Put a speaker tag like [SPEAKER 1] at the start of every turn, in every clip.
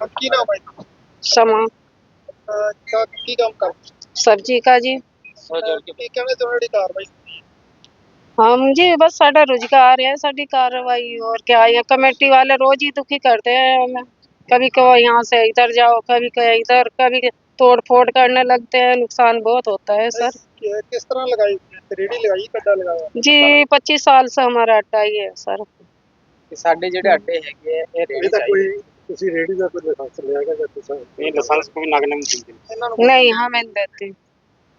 [SPEAKER 1] अब की नाम है
[SPEAKER 2] समा
[SPEAKER 1] अ, का की काम कर
[SPEAKER 2] सब्जी का जी
[SPEAKER 1] ਕੀ ਕਹਿੰਦੇ ਤੁਹਾਡੀ ਕਾਰਵਾਈ
[SPEAKER 2] हम जी बस साडा रोजगार है साडी कार्रवाई और क्या है कमेटी वाले रोज ही दुखी करते हैं हमें कभी कहो यहाँ से इधर जाओ कभी कहो इधर कभी तोड़ फोड़ करने लगते हैं नुकसान बहुत होता है सर
[SPEAKER 1] कि- किस तरह लगाई रेडी लगाई कड्डा लगाया
[SPEAKER 2] जी पच्चीस साल से हमारा अड्डा ही है सर
[SPEAKER 3] ਕਿ ਸਾਡੇ ਜਿਹੜੇ ਅੱਡੇ ਹੈਗੇ ਆ, ਇਹ ਰੇੜੀ
[SPEAKER 1] ਤਾਂ ਕੋਈ ਤੁਸੀਂ ਰੇਡੀ ਦਾ ਕੋਈ ਲਾਇਸੈਂਸ ਲਿਆ ਹੈਗਾ ਜਾਂ ਤੁਸੀਂ
[SPEAKER 3] ਇਹ ਲਾਇਸੈਂਸ ਕੋਈ ਨਗਨ ਨਹੀਂ ਦਿੰਦੇ
[SPEAKER 1] ਇਹਨਾਂ ਨੂੰ
[SPEAKER 2] नहीं हमें नहीं देते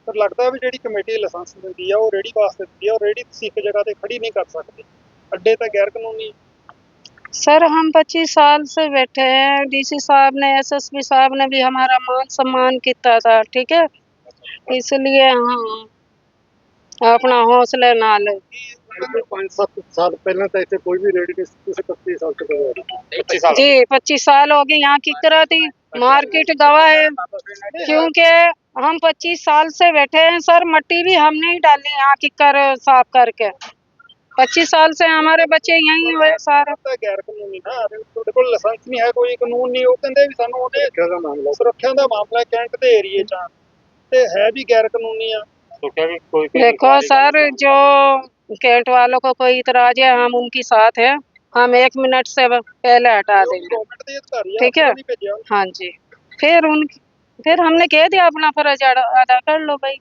[SPEAKER 1] ਪਰ ਲੱਗਦਾ ਵੀ ਜਿਹੜੀ ਕਮੇਟੀ ਲਾਇਸੈਂਸ ਦਿੰਦੀ ਆ ਉਹ ਰੇੜੀ ਵਾਸਤੇ ਦਿੰਦੀ ਆ ਉਹ ਰੇੜੀ ਤੁਸੀਂ ਇੱਕ ਜਗ੍ਹਾ ਤੇ ਖੜੀ ਨਹੀਂ ਕਰ ਸਕਦੇ ਅੱਡੇ ਤਾਂ ਗੈਰ ਕਾਨੂੰਨੀ
[SPEAKER 2] सर हम पच्चीस साल से बैठे हैं डीसी साहब ने एसएसपी साहब ने भी हमारा मान सम्मान किया था ठीक है इसलिए हाँ अपना हौसले नाल
[SPEAKER 1] 5-7 ਸਾਲ ਪਹਿਲਾਂ ਤਾਂ ਇੱਥੇ ਕੋਈ ਵੀ ਰੇੜੀ ਨਹੀਂ ਸੀ, ਤੁਸੀਂ 25 ਸਾਲ ਤੋਂ ਕਰ ਰਹੇ
[SPEAKER 3] 25 ਸਾਲ
[SPEAKER 2] जी पच्चीस साल हो गए यहाँ की तरह थी मार्केट गवा है क्योंकि हम पच्चीस साल से बैठे हैं सर मट्टी भी हम नहीं डाली यहाँ की कर साफ करके पच्चीस साल से हमारे बच्चे यहीं हुए सारे
[SPEAKER 1] ਤਾਂ ਗੈਰ ਕਾਨੂੰਨੀ ਨਾ ਤੁਹਾਡੇ ਕੋਲ ਲਾਇਸੈਂਸ ਨਹੀਂ ਹੈ ਕੋਈ ਕਾਨੂੰਨ ਨਹੀਂ ਉਹ ਕਹਿੰਦੇ ਵੀ ਸਾਨੂੰ ਉਹਦੇ ਸੁਰੱਖਿਆ ਦਾ ਮਾਮਲਾ ਸੁਰੱਖਿਆ ਦਾ ਮਾਮਲਾ ਹੈ ਕੈਂਟ ਦੇ ਏਰੀਏ ਚ ਆ। ਤੇ ਹੈ ਵੀ ਗੈਰ ਕਾਨੂੰਨੀ ਆ
[SPEAKER 3] तो क्या भी कोई
[SPEAKER 2] देखो सर जो कैंट वालों को कोई इतराज है हम उनकी साथ है हम एक मिनट से पहले हटा देंगे
[SPEAKER 1] ਗਵਰਨਮੈਂਟ ਦੇ ਅਧਿਕਾਰੀ ਆ
[SPEAKER 2] ठीक है।
[SPEAKER 1] ਆਪਾਂ ਨਹੀਂ ਭੇਜਿਆ ਉਹਨੂੰ।
[SPEAKER 2] हाँ जी फिर उन फिर हमने कह दिया अपना फर्ज अदा अदा कर लो भाई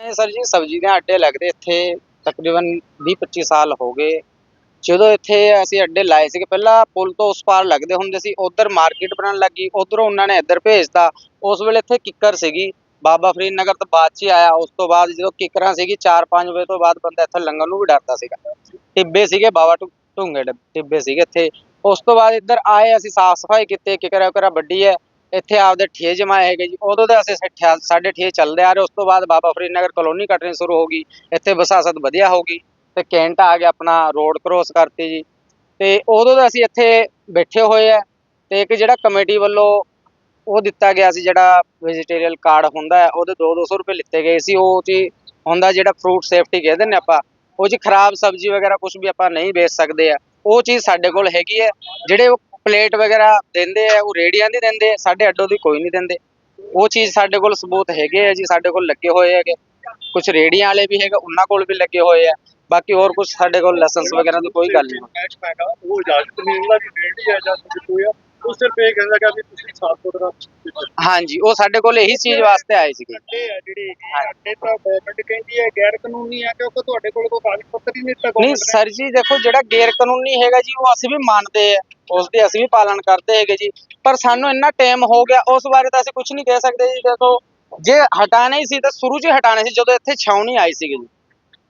[SPEAKER 3] ਇਹ ਸਰ ਜੀ ਸਬਜ਼ੀ ਦੇ ਅੱਡੇ ਲੱਗਦੇ ਇੱਥੇ ਤਕਰੀਬਨ 20-25 ਸਾਲ ਹੋ ਗਏ ਜਦੋਂ ਇੱਥੇ ਅਸੀਂ ਅੱਡੇ ਲਾਏ ਸੀਗੇ ਪਹਿਲਾਂ ਪੁਲ ਤੋਂ ਉਸ ਪਾਰ ਲੱਗਦੇ ਹੁੰਦੇ ਸੀ ਉਧਰ ਮਾਰਕੀਟ ਬਣਨ ਲੱਗੀ ਉਧਰੋਂ ਉਹਨਾਂ ਨੇ ਇੱਧਰ ਭੇਜਤਾ ਉਸ ਵੇਲੇ ਇੱਥੇ ਕਿੱਕਰ ਸੀਗੀ ਬਾਬਾ ਫਰੀਦ ਨਗਰ ਤੋਂ ਬਾਅਦ 'ਚ ਹੀ ਆਇਆ, ਉਸ ਤੋਂ ਬਾਅਦ ਜਦੋਂ ਕਿੱਕਰਾਂ ਸੀਗੀ 4-5 ਵਜੇ ਤੋਂ ਬਾਅਦ ਬੰਦਾ ਇੱਥੇ ਲੰਗਰ ਨੂੰ ਵੀ ਡਰਦਾ ਸੀਗਾ। ਟਿੱਬੇ ਸੀਗੇ ਬਾਬਾ ਢੁੰਗੇ ਟਿੱਬੇ ਸੀਗੇ ਇੱਥੇ। ਉਸ ਤੋਂ ਬਾਅਦ ਇੱਧਰ ਆਏ, ਅਸੀਂ ਸਾਫ਼ ਸਫ਼ਾਈ ਕੀਤੀ, ਕਿਕਰਾਂ ਕਿਕਰਾ ਵੱਡੀ ਹੈ। ਇੱਥੇ ਆਪਦੇ ਠੇ ਜਮਾਏ ਹੈਗੇ ਜੀ। ਉਦੋਂ ਦੇ ਅਸੀਂ ਠਿਆ- ਸਾਡੇ ਠੇ ਚੱਲਦੇ ਆ ਰਹੇ। ਉਸ ਤੋਂ ਬਾਅਦ ਬਾਬਾ ਫਰੀਦ ਨਗਰ ਕਲੋਨੀ ਕੱਟਣੀ ਸ਼ੁਰੂ ਹੋ ਗਈ। ਇੱਥੇ ਵਸਾਸਤ ਵਧੀਆ ਹੋ ਗਈ ਤੇ ਕੈਂਟ ਆ ਗਿਆ ਆਪਣਾ, ਰੋਡ ਕ੍ਰੋਸ ਕਰਤੀ ਜੀ। ਤੇ ਉਦੋਂ ਦਾ ਅਸੀਂ ਇੱਥੇ ਬੈਠੇ ਹੋਏ ਆ ਤੇ ਇੱਕ ਜਿਹੜਾ ਕਮੇਟੀ ਵੱਲੋਂ ਉਹ ਦਿੱਤਾ ਗਿਆ ਸੀ ਜਿਹੜਾ ਵੈਜੀਟੇਰੀਅਲ ਕਾਰਡ ਹੁੰਦਾ ਉਹਦੇ 2-200 ਰੁਪਏ ਲਿੱਤੇ ਗਏ ਸੀ, ਉਹ ਜੀ ਹੁੰਦਾ ਜਿਹੜਾ ਫਰੂਟ ਸੇਫਟੀ ਕਹਿੰਦੇ ਨੇ ਆਪਾਂ, ਉਹ ਜੀ ਖਰਾਬ ਸਬਜ਼ੀ ਵਗੈਰਾ ਕੁਝ ਵੀ ਆਪਾਂ ਨਹੀਂ ਵੇਚ ਸਕਦੇ ਆ, ਉਹ ਚੀਜ਼ ਸਾਡੇ ਕੋਲ ਹੈਗੀ ਹੈ, ਜਿਹੜੇ ਉਹ ਪਲੇਟ ਵਗੈਰਾ ਦਿੰਦੇ ਆ, ਉਹ ਰੇੜੀਆਂ ਦੀ ਦਿੰਦੇ ਸਾਡੇ ਅੱਡੋ ਦੀ ਕੋਈ ਨਹੀਂ ਦਿੰਦੇ, ਉਹ ਚੀਜ਼ ਸਾਡੇ ਕੋਲ ਸਬੂਤ ਹੈਗੇ ਆ ਜੀ, ਸਾਡੇ ਕੋਲ ਲੱਗੇ ਹੋਏ ਹੈਗੇ ਕੁਝ ਰੇੜੀਆਂ ਵਾਲੇ ਵੀ ਹੈਗੇ, ਉਹਨਾਂ ਕੋਲ ਵੀ ਲੱਗੇ ਹੋਏ ਆ, ਬਾਕੀ ਹੋਰ ਕੁਝ ਸਾਡੇ ਕੋਲ ਲਾਇਸੈਂਸ ਵਗੈਰਾ ਦੀ ਕੋਈ ਗੱਲ ਨਹੀਂ।
[SPEAKER 1] ਉਹ ਇਜਾਜ਼ਤ ਨਹੀਂ ਹੁੰਦਾ ਵੀ ਰੇਡੀ ਆ ਜਾਂ ਕੋਈ ਉਹ ਸਿਰਫ ਇਹ ਕਹਿੰਦਾ ਕਿ ਵੀ ਤੁਸੀਂ ਸਾਫ਼ ਸੁਥਰਾ
[SPEAKER 3] ਹਾਂਜੀ ਉਹ ਸਾਡੇ ਕੋਲ ਇਹੀ ਚੀਜ਼ ਵਾਸਤੇ ਆਏ ਸੀਗੇ।
[SPEAKER 1] ਅੱਡੇ ਆ ਜਿਹੜੇ ਅੱਡੇ ਤਾਂ ਗਵਰਨਮੈਂਟ ਕਹਿੰਦੀ ਹੈ ਗੈਰ ਕਾਨੂੰਨੀ ਆ ਕਿਉਂਕਿ ਤੁਹਾਡੇ ਕੋਲ ਕੋਈ ਕਾਗਜ਼ ਪੱਤਰ ਹੀ ਨਹੀਂ।
[SPEAKER 3] ਸਰ ਜੀ ਦੇਖੋ ਜਿਹੜਾ ਗੈਰ ਕਾਨੂੰਨੀ ਹੈਗਾ ਜੀ ਉਹ ਅਸੀਂ ਵੀ ਮੰਨਦੇ ਆ। ਉਸ ਦੀ ਅਸੀਂ ਵੀ ਪਾਲਣ ਕਰਦੇ ਹੈਗੇ ਜੀ। ਪਰ ਸਾਨੂੰ ਇੰਨਾ ਟਾਈਮ ਹੋ ਗਿਆ ਉਸ ਬਾਰੇ ਤਾਂ ਅਸੀਂ ਕੁਝ ਨਹੀਂ ਕਹਿ ਸਕਦੇ ਜੀ। ਦੇਖੋ ਜੇ ਹਟਾਣਾ ਹੀ ਸੀ ਤਾਂ ਸ਼ੁਰੂ 'ਚ ਹਟਾਣੇ ਸੀ ਜਦੋਂ ਇੱਥੇ ਛਾਉਣੀ ਆਈ ਸੀਗੀ ਜੀ।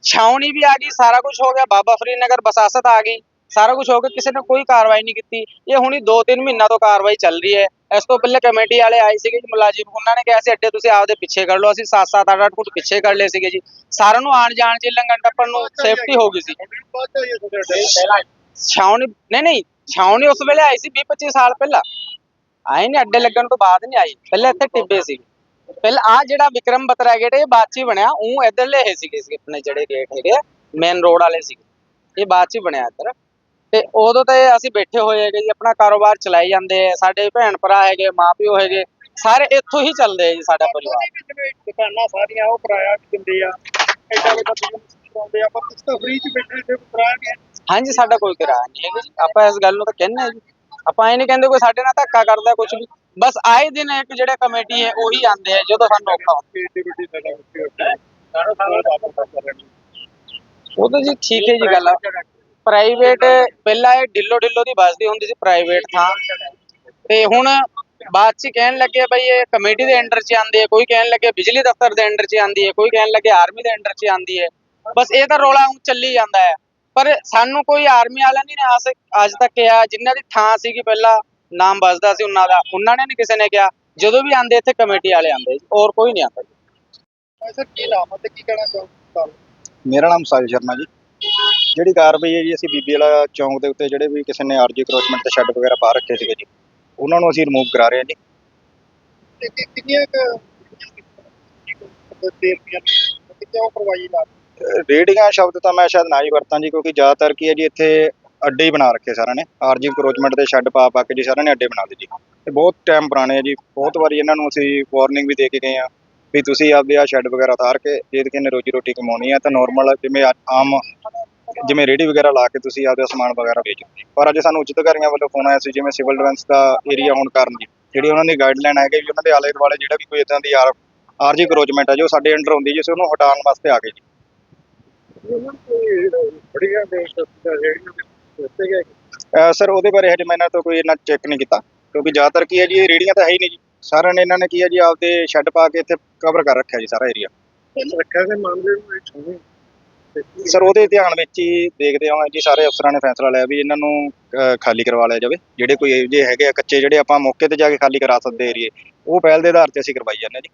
[SPEAKER 3] ਛਾਉਣੀ ਵੀ ਆ ਗਈ ਸਾਰਾ ਕੁਝ ਹੋ ਗਿਆ। ਬਾਬਾ ਫਰੀਦ ਨਗਰ ਬਸਾਸਤ ਆ ਗਈ। ਸਾਰਾ ਕੁਝ ਹੋ ਕੇ ਕਿਸੇ ਨੇ ਕੋਈ ਕਾਰਵਾਈ ਨਹੀਂ ਕੀਤੀ। ਇਹ ਹੁਣੀ 2-3 ਮਹੀਨਾ ਤੋਂ ਕਾਰਵਾਈ ਚੱਲ ਰਹੀ ਹੈ। ਇਸ ਤੋਂ ਪਹਿਲੇ ਕਮੇਟੀ ਵਾਲੇ ਆਏ ਸੀਗੇ ਜੀ, ਮੁਲਾਜ਼ਮ। ਉਹਨਾਂ ਨੇ ਕਿਹਾ ਸੀ, ਅੱਡੇ ਤੁਸੀਂ ਆਪਦੇ ਪਿੱਛੇ ਕਰ ਲਓ। ਅਸੀਂ 7-7 8-8 ਫੁੱਟ ਪਿੱਛੇ ਕਰ ਲਏ ਸੀਗੇ ਜੀ। ਸਾਰਿਆਂ ਨੂੰ ਆਣ ਜਾਣ ਚ ਲੰਘਣ ਟੱਪਣ ਨੂੰ ਸੇਫਟੀ ਹੋ ਗਈ ਸੀ। ਛਾਉਣੀ ਨਹੀਂ ਨਹੀਂ ਛਾਉਣੀ ਉਸ ਵੇਲੇ ਆਈ ਸੀ 20-25 ਸਾਲ ਪਹਿਲਾਂ। ਆਏ ਨਹੀਂ ਅੱਡੇ ਲੱਗਣ ਤੋਂ ਬਾਅਦ ਨਹੀਂ ਆਈ ਪਹਿਲਾਂ ਇੱਥੇ ਟਿੱਬੇ ਸੀ। ਪਹਿਲਾਂ ਆ ਜਿਹੜਾ ਵਿਕਰਮ ਬਤਰਾ ਗੇਟ ਇਹ ਬਾਅਦ ਚ ਹੀ ਬਣਿਆ। ਉਹ ਇਧਰਲੇ ਇਹ ਸੀਗੇ, ਆਪਣੇ ਜਿਹੜੇ ਗੇਟ ਹੈਗੇ ਮੇਨ ਰੋਡ ਵਾਲੇ ਸੀਗੇ। ਇਹ ਬਾਅਦ ਚ ਹੀ ਬਣਿਆ ਇੱਧਰ। ਤੇ ਉਦੋਂ ਤੇ ਅਸੀਂ ਬੈਠੇ ਹੋਏ ਹੈਗੇ ਜੀ ਆਪਣਾ ਕਾਰੋਬਾਰ ਚਲਾਈ ਜਾਂਦੇ ਆ ਸਾਡੇ ਭੈਣ ਭਰਾ ਹੈਗੇ ਮਾਪਿਓ ਹੈਗੇ ਸਾਰੇ ਇੱਥੋਂ ਹੀ ਚੱਲਦੇ ਆ ਜੀ ਸਾਡਾ ਪਰਿਵਾਰ।
[SPEAKER 1] ਦੁਕਾਨਾਂ ਸਾਰੀਆਂ ਉਹ ਕਿਰਾਇਆ ਦਿੰਦੇ ਆ ਐਡਾ ਵੱਡਾ ਬਿਜ਼ਨਸ ਕਰਾਉਂਦੇ ਆ ਪਰ ਤੁਸੀਂ ਤਾਂ ਫ੍ਰੀ ਚ ਬੈਠੇ ਤੇ ਕਿਰਾਇਆ ਨਹੀਂ ਹੈ।
[SPEAKER 3] ਹਾਂਜੀ ਸਾਡਾ ਕੋਈ ਕਿਰਾਇਆ ਨਹੀਂ ਹੈਗਾ ਜੀ। ਆਪਾਂ ਇਸ ਗੱਲ ਨੂੰ ਤਾਂ ਕਹਿੰਦੇ ਹਾਂ ਜੀ। ਆਪਾਂ ਇਹ ਨਹੀਂ ਕਹਿੰਦੇ ਕੋਈ ਸਾਡੇ ਨਾਲ ਧੱਕਾ ਕਰਦਾ ਕੁਝ ਵੀ। ਬਸ ਆਏ ਦਿਨ ਇੱਕ ਜਿਹੜੇ ਕਮੇਟੀ ਹੈ ਉਹੀ ਆਉਂਦੇ ਆ ਜਦੋਂ ਸਾਨੂੰ ਔਖਾ ਹੁੰਦਾ।
[SPEAKER 1] ਏਡੀ ਵੱਡੀ ਜਗ੍ਹਾ ਉੱਤੇ ਉੱਤੇ ਸਾਰਾ ਸਾਰਾ ਵਾਪਸ ਕਰ ਰਹੇ ਨੇ
[SPEAKER 3] ਉਹ ਤਾਂ ਜੀ ਠੀਕ ਹੈ ਜੀ ਗੱਲ ਆ। ਪ੍ਰਾਈਵੇਟ ਪਹਿਲਾਂ ਇਹ ਢਿੱਲੋ ਢਿੱਲੋ ਦੀ ਵੱਜਦੀ ਹੁੰਦੀ ਸੀ ਪ੍ਰਾਈਵੇਟ ਥਾਂ। ਤੇ ਹੁਣ ਬਾਅਦ ਚ ਕਹਿਣ ਲੱਗੇ ਬਈ ਇਹ ਕਮੇਟੀ ਦੇ ਅੰਡਰ ਚ ਆਂਦੀ ਹੈ ਕੋਈ ਕਹਿਣ ਲੱਗੇ ਬਿਜਲੀ ਦਫ਼ਤਰ ਦੇ ਅੰਡਰ ਚ ਆਂਦੀ ਹੈ ਕੋਈ ਕਹਿਣ ਲੱਗੇ ਆਰਮੀ ਦੇ ਅੰਡਰ ਚ ਆਂਦੀ ਹੈ। ਬਸ ਇਹ ਤਾਂ ਰੋਲਾ ਚੱਲੀ ਜਾਂਦਾ ਹੈ। ਪਰ ਸਾਨੂੰ ਕੋਈ ਆਰਮੀ ਵਾਲਾ ਨਹੀਂ ਨੇ ਅੱਜ ਤੱਕ ਕਿਹਾ ਜਿਨ੍ਹਾਂ ਦੀ ਥਾਂ ਸੀਗੀ ਪਹਿਲਾਂ ਨਾਮ ਵੱਜਦਾ ਸੀ ਉਹਨਾਂ ਦਾ ਉਹਨਾਂ ਨੇ ਨਹੀਂ ਕਿਸੇ ਨੇ ਕਿਹਾ। ਜਦੋਂ ਵੀ ਆਂਦੇ ਇੱਥੇ ਕਮੇਟੀ ਵਾਲੇ ਆਂਦੇ ਜੀ ਹੋਰ ਕੋਈ ਨਹੀਂ ਆਂਦਾ ਜੀ।
[SPEAKER 1] ਸਰ ਕੀ ਨਾਮ ਹੈ ਤੇ ਕੀ ਕਹਿਣਾ ਚਾਹੁੰਦੇ
[SPEAKER 4] ਮੇਰਾ ਨਾਮ ਸਾਹਿਲ ਸ਼ਰਮਾ ਜੀ। ਜਿਹੜੀ ਕਾਰਵਾਈ ਹੈ ਜੀ ਅਸੀਂ ਬੀਬੀ ਵਾਲਾ ਚੌਂਕ ਦੇ ਉੱਤੇ ਜਿਹੜੇ ਵੀ ਕਿਸੇ ਨੇ ਆਰਜੀ ਕਰੋਚਮੈਂਟ ਤੇ ਸ਼ੈੱਡ ਵਗੈਰਾ ਪਾ ਰੱਖੇ ਸੀਗੇ ਜੀ ਉਹਨਾਂ ਨੂੰ ਅਸੀਂ ਰਿਮੂਵ ਕਰਾ ਰਹੇ ਹਾਂ ਜੀ।
[SPEAKER 1] ਤੇ ਕਿ- ਕਿੰਨੀਆਂ ਕੁ ਦੇਰ ਦੀਆਂ ਤੇ ਕਿਉਂ ਕਰਵਾਈ ਲਾ
[SPEAKER 4] ਅਹ ਰੇਹੜੀਆਂ ਸ਼ਬਦ ਤਾਂ ਮੈਂ ਸ਼ਾਇਦ ਨਾ ਹੀ ਵਰਤਾਂ ਜੀ ਕਿਉਂਕਿ ਜ਼ਿਆਦਾਤਰ ਕੀ ਹੈ ਜੀ ਇੱਥੇ ਅੱਡੇ ਹੀ ਬਣਾ ਰੱਖੇ ਸਾਰਿਆਂ ਨੇ। ਆਰਜੀ ਕਰੋਚਮੈਂਟ ਦੇ ਸ਼ੈੱਡ ਪਾ ਪਾ ਕੇ ਜੀ ਸਾਰਿਆਂ ਨੇ ਅੱਡੇ ਬਣਾ ਲਏ ਜੀ। ਤੇ ਬਹੁਤ ਟਾਈਮ ਪੁਰਾਣੇ ਆ ਜੀ ਬਹੁਤ ਵਾਰੀ ਇਹਨਾਂ ਨੂੰ ਅਸੀਂ ਵਾਰਨਿੰਗ ਵੀ ਦੇ ਕੇ ਗਏ ਆ ਵੀ ਤੁਸੀਂ ਆਪਦੇ ਆ ਸ਼ੈੱਡ ਵਗੈਰਾ ਉਤਾਰ ਕੇ ਜੇ ਕਿਸੇ ਨੇ ਰੋਜੀ ਰੋਟੀ ਕਮਾਉਣੀ ਆ ਤਾਂ ਨਾਰਮਲ ਜਿਵੇਂ ਆ- ਆਮ ਜਿਵੇਂ ਰੇੜੀ ਵਗੈਰਾ ਲਾ ਕੇ ਤੁਸੀਂ ਆਪਦਾ ਸਮਾਨ ਵਗੈਰਾ ਵੇਚੋ ਪਰ ਅੱਜ ਸਾਨੂੰ ਉੱਚ ਅਧਿਕਾਰੀਆਂ ਵੱਲੋਂ ਫੋਨ ਆਇਆ ਸੀ, ਜਿਵੇਂ ਸਿਵਲ ਡਿਫੈਂਸ ਦਾ ਏਰੀਆ ਹੋਣ ਕਾਰਨ ਜੀ। ਜਿਹੜੀ ਉਹਨਾਂ ਦੀ ਗਾਈਡਲਾਈਨ ਹੈਗੀ ਵੀ ਉਹਨਾਂ ਦੇ ਆਲੇ ਦੁਆਲੇ ਜਿਹੜਾ ਵੀ ਕੋਈ ਇਦਾਂ ਦੀ ਆਰ ਆਰਜੀ ਕਰੋਚਮੈਂਟ ਹੈ ਜੋ ਸਾਡੇ ਅੰਡਰ ਹੁੰਦੀ ਜੀ, ਅਸੀਂ ਉਹਨੂੰ ਹਟਾਉਣ ਵਾਸਤੇ ਆ ਗਏ ਜੀ।
[SPEAKER 1] ਬੜੀਆਂ ਦੇ ਜਿਹੜੀਆਂ ਦਿੱਤੇ ਗਏ
[SPEAKER 4] ਸਰ, ਉਹਦੇ ਬਾਰੇ ਹਜੇ ਮੈਂ ਇਹਨਾਂ ਤੋਂ ਕੋਈ ਇੰਨਾ ਚੈੱਕ ਨਹੀਂ ਕੀਤਾ, ਕਿਉਂਕਿ ਜ਼ਿਆਦਾਤਰ ਕੀ ਹੈ ਜੀ, ਇਹ ਰੇੜੀਆਂ ਤਾਂ ਹੈ ਹੀ ਨਹੀਂ ਜੀ। ਸਾਰਿਆਂ ਨੇ ਇਹਨਾਂ ਨੇ ਕੀ ਹੈ ਜੀ, ਆਪਦੇ ਸ਼ੈੱਡ ਪਾ ਕੇ ਇੱਥੇ ਕਵਰ ਕਰ ਰੱਖਿਆ ਜੀ ਸਾਰਾ ਏਰੀਆ
[SPEAKER 1] ਸੁਰੱਖਿਆ ਦੇ ਮਾਮਲੇ ਨੂੰ
[SPEAKER 4] ਸਰ ਉਹਦੇ ਧਿਆਨ ਵਿੱਚ ਹੀ ਦੇਖਦੇ ਹਾਂ ਜੀ ਸਾਰੇ ਅਫਸਰਾਂ ਨੇ ਫੈਸਲਾ ਲਿਆ ਵੀ ਇਹਨਾਂ ਨੂੰ ਅਹ, ਖਾਲੀ ਕਰਵਾ ਲਿਆ ਜਾਵੇ। ਜਿਹੜੇ ਕੋਈ ਇਹੋ ਜਿਹੇ ਹੈਗੇ ਆ ਕੱਚੇ ਜਿਹੜੇ ਆਪਾਂ ਮੌਕੇ ਤੇ ਜਾ ਕੇ ਖਾਲੀ ਕਰਾ ਸਕਦੇ ਏਰੀਏ ਉਹ ਪਹਿਲ ਦੇ ਆਧਾਰ ਤੇ ਅਸੀਂ ਕਰਵਾਈ ਜਾਂਦੇ ਹਾਂ ਜੀ।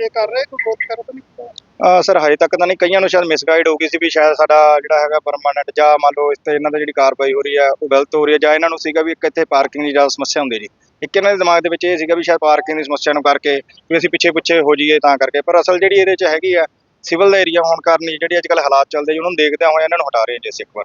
[SPEAKER 1] ਇਹ ਕਰ ਰਹੇ ਕੋਈ ਬਹੁਤ ਕਰ ਤਾਂ ਨਹੀਂ? ਕੀਤਾ?
[SPEAKER 4] ਅਹ ਸਰ ਹਜੇ ਤੱਕ ਤਾਂ ਨਹੀਂ। ਕਈਆਂ ਨੂੰ ਸ਼ਾਇਦ ਮਿਸਗਾਈਡ ਹੋ ਗਈ ਸੀ ਵੀ ਸ਼ਾਇਦ ਸਾਡਾ ਜਿਹੜਾ ਹੈਗਾ ਪਰਮਾਨੈਂਟ ਜਾਂ ਮੰਨ ਲਓ ਇਸ ਤੇ ਇਹਨਾਂ ਦੀ ਜਿਹੜੀ ਕਾਰਵਾਈ ਹੋ ਰਹੀ ਹੈ ਉਹ ਗਲਤ ਹੋ ਰਹੀ ਹੈ ਜਾਂ ਇਹਨਾਂ ਨੂੰ ਸੀਗਾ ਵੀ ਇੱਕ ਇੱਥੇ ਪਾਰਕਿੰਗ ਦੀ ਜ਼ਿਆਦਾ ਸਮੱਸਿਆ ਹੁੰਦੀ ਜੀ ਇੱਕ ਇਹਨਾਂ ਦੇ ਦਿਮਾਗ ਦੇ ਵਿੱਚ ਇਹ ਸੀਗਾ ਵੀ ਸ਼ਾਇਦ ਪਾਰਕਿੰਗ ਦੀ ਸਮੱਸਿਆ ਨੂੰ ਕਰਕੇ ਵੀ ਅਸੀਂ ਪਿੱਛੇ ਪਿੱਛੇ ਹੋ ਜਾਈਏ ਤਾਂ ਕਰਕੇ। ਪਰ ਅਸਲ ਜਿਹੜੀ ਇਹਦੇ 'ਚ ਹੈਗੀ ਆ ਸਿਵਲ ਦਾ ਏਰੀਆ ਹੋਣ ਕਾਰਨ ਹੀ ਜਿਹੜੀ ਅੱਜ ਕੱਲ੍ਹ ਹਾਲਾਤ ਚੱਲਦੇ, ਜੀ ਉਹਨਾਂ ਨੂੰ ਦੇਖਦਿਆਂ ਹੋਇਆ ਇਹਨਾਂ ਨੂੰ ਹਟਾ ਰਹੇ ਜੀ ਅਸੀਂ ਇੱਕ ਵਾਰ।